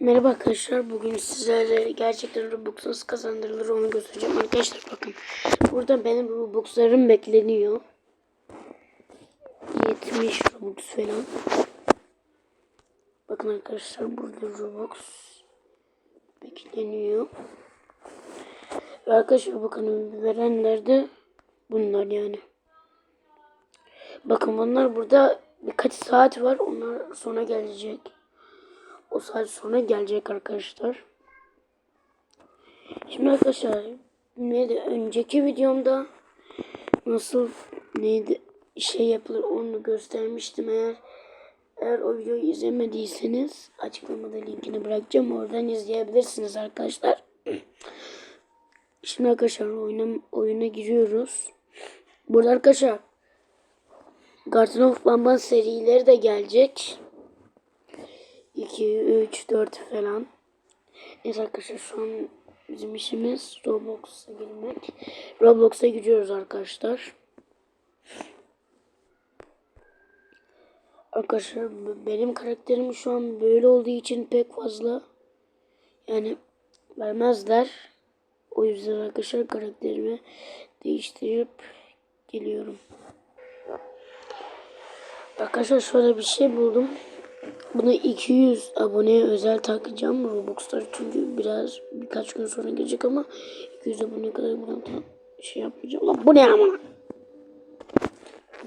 Merhaba arkadaşlar. Bugün sizlerle gerçekten Robux nasıl kazandırılır onu göstereceğim. Arkadaşlar bakın. Burada benim Robux'larım bekleniyor. 70 Robux falan. Bakın arkadaşlar burada Robux bekleniyor. Ve arkadaşlar bakın verenler de bunlar yani. Bakın bunlar burada birkaç saat var. Onlar sonra gelecek. O saat sonra gelecek arkadaşlar. Şimdi arkadaşlar neydi önceki videomda nasıl neydi şey yapılır onu göstermiştim eğer eğer o videoyu izlemediyseniz açıklamada linkini bırakacağım oradan izleyebilirsiniz arkadaşlar. Şimdi arkadaşlar oyuna, oyuna giriyoruz. Burada arkadaşlar Garden of Bamban serileri de gelecek. 2, 3, 4 falan. Neyse arkadaşlar şu an bizim işimiz Roblox'a girmek. Roblox'a gidiyoruz arkadaşlar. Arkadaşlar benim karakterim şu an böyle olduğu için pek fazla yani vermezler. O yüzden arkadaşlar karakterimi değiştirip geliyorum. Arkadaşlar şöyle bir şey buldum. Bunu 200 aboneye özel takacağım Robux'lar çünkü biraz birkaç gün sonra gelecek ama 200 aboneye kadar buna da şey yapmayacağım. Lan bu ne ama?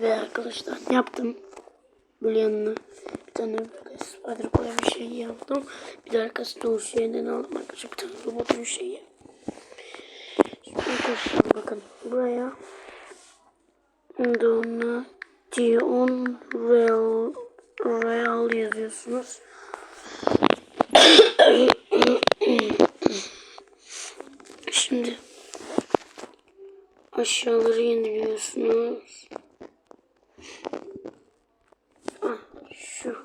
Ve arkadaşlar yaptım? Böyle yanına bir tane spider koyan bir şey yaptım. Bir de arkasında o şeyden aldım arkadaşlar bir tane robotun şeyi. Şimdi arkadaşlar bakın buraya Donation Real Real yazıyorsunuz. Şimdi aşağıları yeniliyorsunuz. Ah, şu.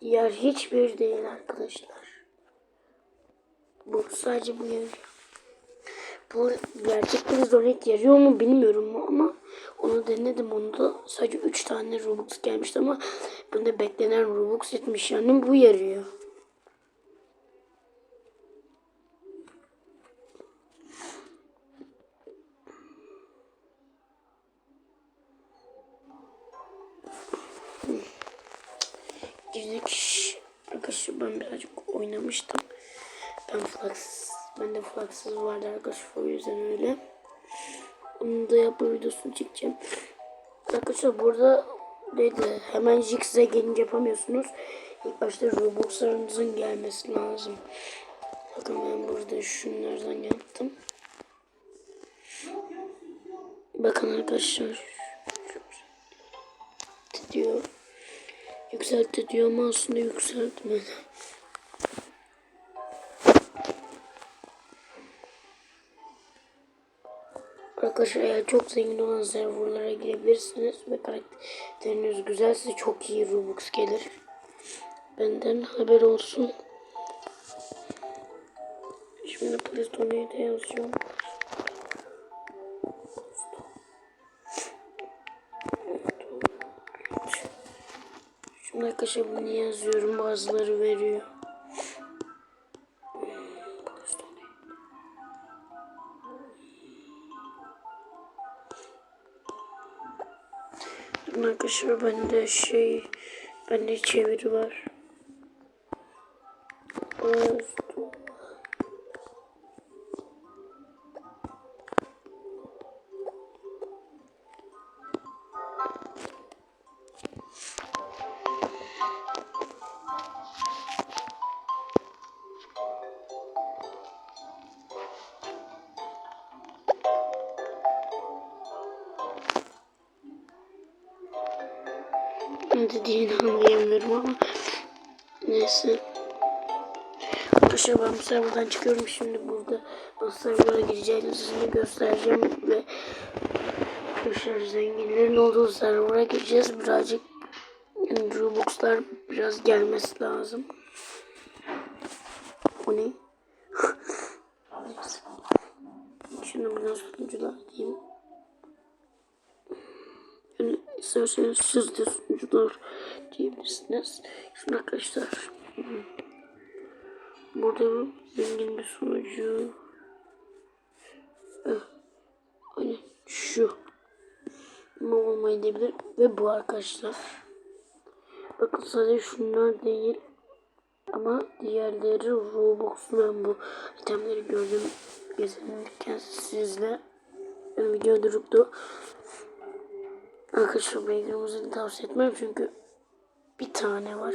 Diğer hiçbir değil arkadaşlar. Bu sadece bu yarıyor. Bu gerçekten zonet yarıyor mu bilmiyorum ama onu denedim. Onda sadece 3 tane Robux gelmişti ama bunda beklenen Robux etmiş yani bu yarıyor. Girdik. Arkadaşlar ben birazcık oynamıştım. Ben Flax, ben de Flax'ız vardı arkadaşlar o yüzden öyle. Onu da yapma videosunu çekeceğim. Arkadaşlar burada neydi hemen Jix'e gelince yapamıyorsunuz. İlk başta Robux'larınızın gelmesi lazım. Bakın ben burada şunlardan yaptım. Bakın arkadaşlar. Diyor. Yükseltti diyor ama aslında yükseltmedi. Arkadaşlar eğer çok zengin olan serverlara girebilirsiniz ve karakteriniz güzelse çok iyi Robux gelir. Benden haber olsun. Şimdi Playstone'ya da yazıyorum. Şimdi arkadaşlar bunu yazıyorum bazıları veriyor. Arkadaşlar bende şey bende çeviri var. Ne Arkadaşlar ben bu serverdan çıkıyorum şimdi burada nasıl server'a gireceğinizi göstereceğim ve arkadaşlar zenginlerin olduğu server'a gireceğiz birazcık yani Robux'lar biraz gelmesi lazım. Bu ne? Şimdi buradan sunucular diyeyim. Yani İsterseniz siz de sunucular diyebilirsiniz. Şimdi arkadaşlar burada zengin bir sunucu. Hani şu ne? Olmayı diyebilir ve bu arkadaşlar. Bakın sadece şunlar değil. Ama diğerleri Roblox'un ben bu itemleri gördüm. Gezinirken sizle video duruktu. Arkadaşlar beygirimizi tavsiye etmem çünkü bir tane var.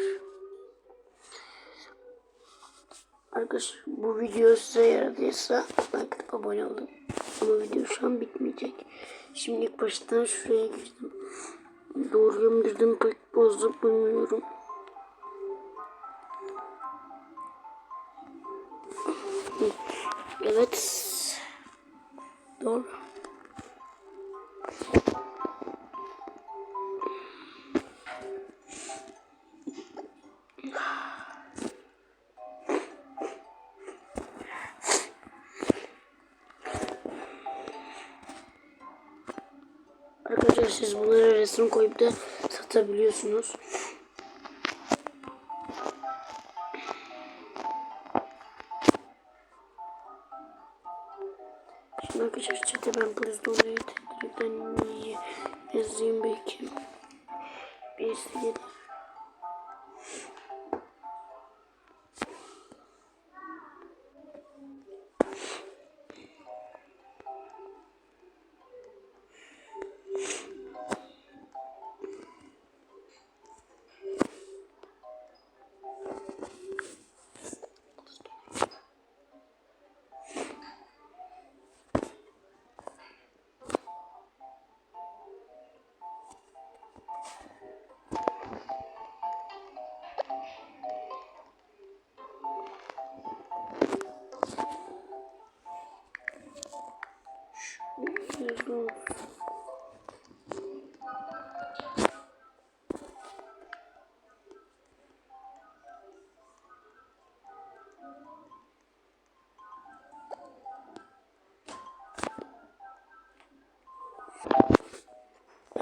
Arkadaşlar bu video size yaradıysa like atıp abone olun. Ama video şu an bitmeyecek. Şimdi ilk baştan şuraya girdim. Doğruya mı girdim pek bozduk bilmiyorum. Evet. Doğru. Siz bunları resim koyup da satabiliyorsunuz. Şimdi arkadaşlar chat'e ben polis dolayı tekrardan yazayım belki. Birisi gelir.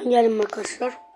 Gelin arkadaşlar.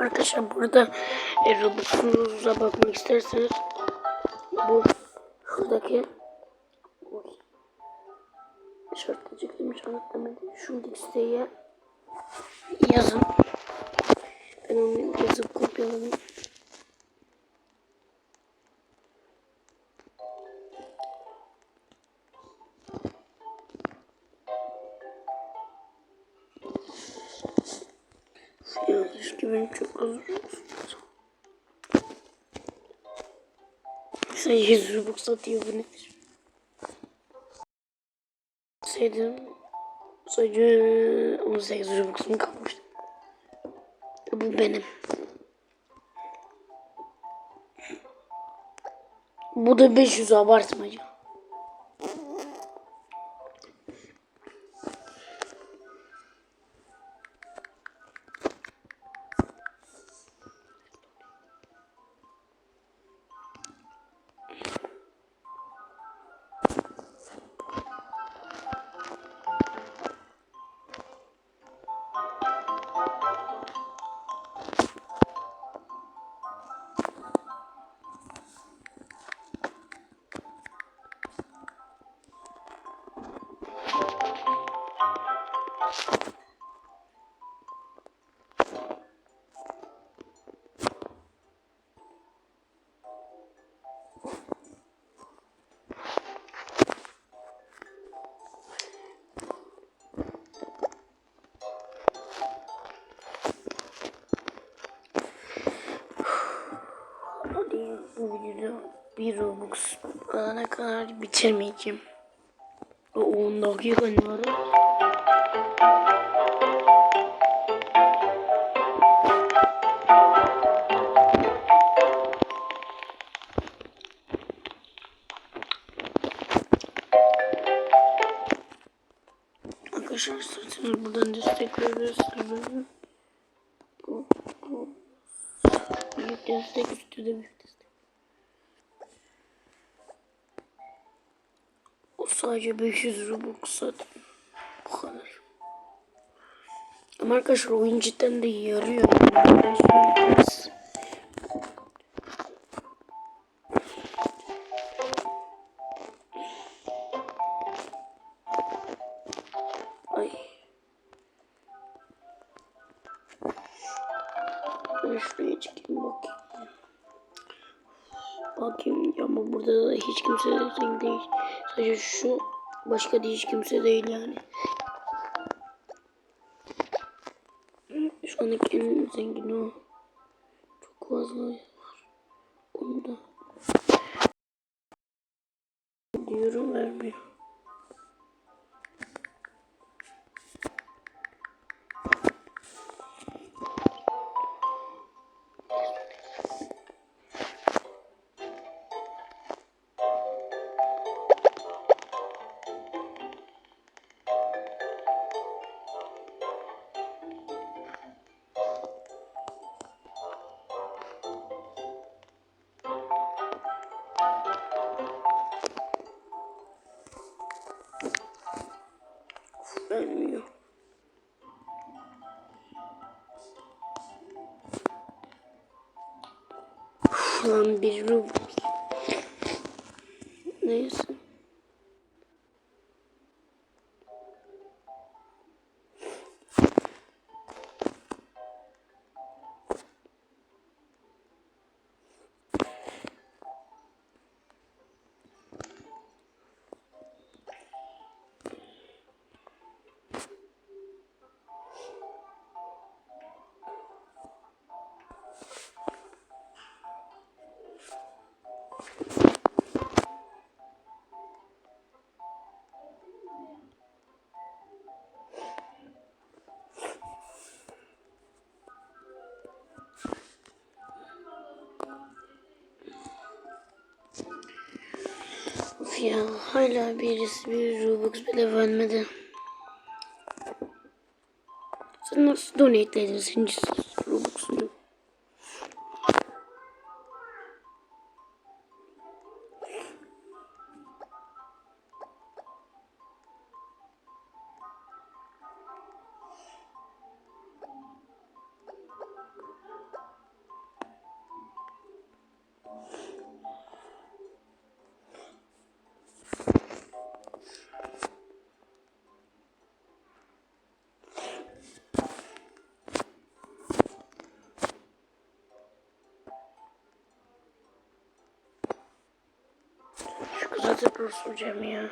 Arkadaşlar burada e, Robux'unuza bakmak isterseniz bu şuradaki Oy. şartlayacaklarım hiç anlatamadım. Şuradaki siteye yazın. Ben onu yazıp kopyaladım. Sen 100 Robux satıyor bu nedir? Saydım. Sadece 18 Robux'um kalmıştı. Bu benim. Bu da 500 abartma bu videoda bir Robux alana kadar bitirmeyeceğim. O 10 dakika ne var? Arkadaşlar buradan destek verebilirsiniz. Bu, bu. Büyük destek üstü de büyük destek. O sadece 500 Robux zaten. Bu kadar. Ama arkadaşlar oyun cidden de yarıyor. Yani zengin değil. Sadece şu başka da hiç kimse değil yani. Şu andaki en zengin o. Çok fazla var. Onu da diyorum. Vermiyor. Uf, Lan bir Robux. Neyse. Of ya hala birisi bir Robux bile vermedi. Sen nasıl donate edin Şu kıza tekrar soracağım ya.